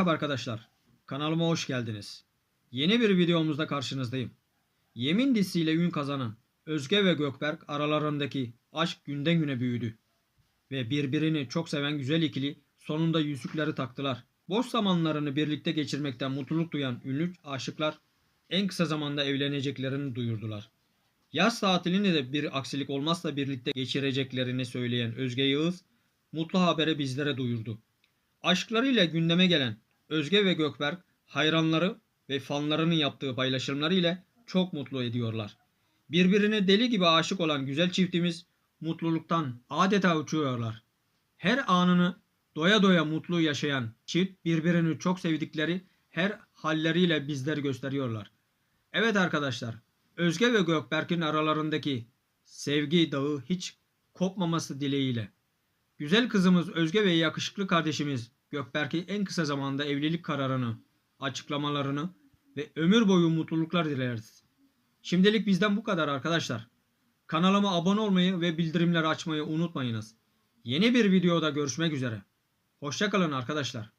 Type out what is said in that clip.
Merhaba arkadaşlar. Kanalıma hoş geldiniz. Yeni bir videomuzda karşınızdayım. Yemin dizisiyle ün kazanan Özge ve Gökberk aralarındaki aşk günden güne büyüdü. Ve birbirini çok seven güzel ikili sonunda yüzükleri taktılar. Boş zamanlarını birlikte geçirmekten mutluluk duyan ünlü aşıklar en kısa zamanda evleneceklerini duyurdular. Yaz tatilini de bir aksilik olmazsa birlikte geçireceklerini söyleyen Özge Yağız mutlu haberi bizlere duyurdu. Aşklarıyla gündeme gelen Özge ve Gökberk hayranları ve fanlarının yaptığı paylaşımları ile çok mutlu ediyorlar. Birbirine deli gibi aşık olan güzel çiftimiz mutluluktan adeta uçuyorlar. Her anını doya doya mutlu yaşayan çift birbirini çok sevdikleri her halleriyle bizleri gösteriyorlar. Evet arkadaşlar, Özge ve Gökberk'in aralarındaki sevgi dağı hiç kopmaması dileğiyle. Güzel kızımız Özge ve yakışıklı kardeşimiz Gökberk'e en kısa zamanda evlilik kararını, açıklamalarını ve ömür boyu mutluluklar dileriz. Şimdilik bizden bu kadar arkadaşlar. Kanalıma abone olmayı ve bildirimleri açmayı unutmayınız. Yeni bir videoda görüşmek üzere. Hoşçakalın arkadaşlar.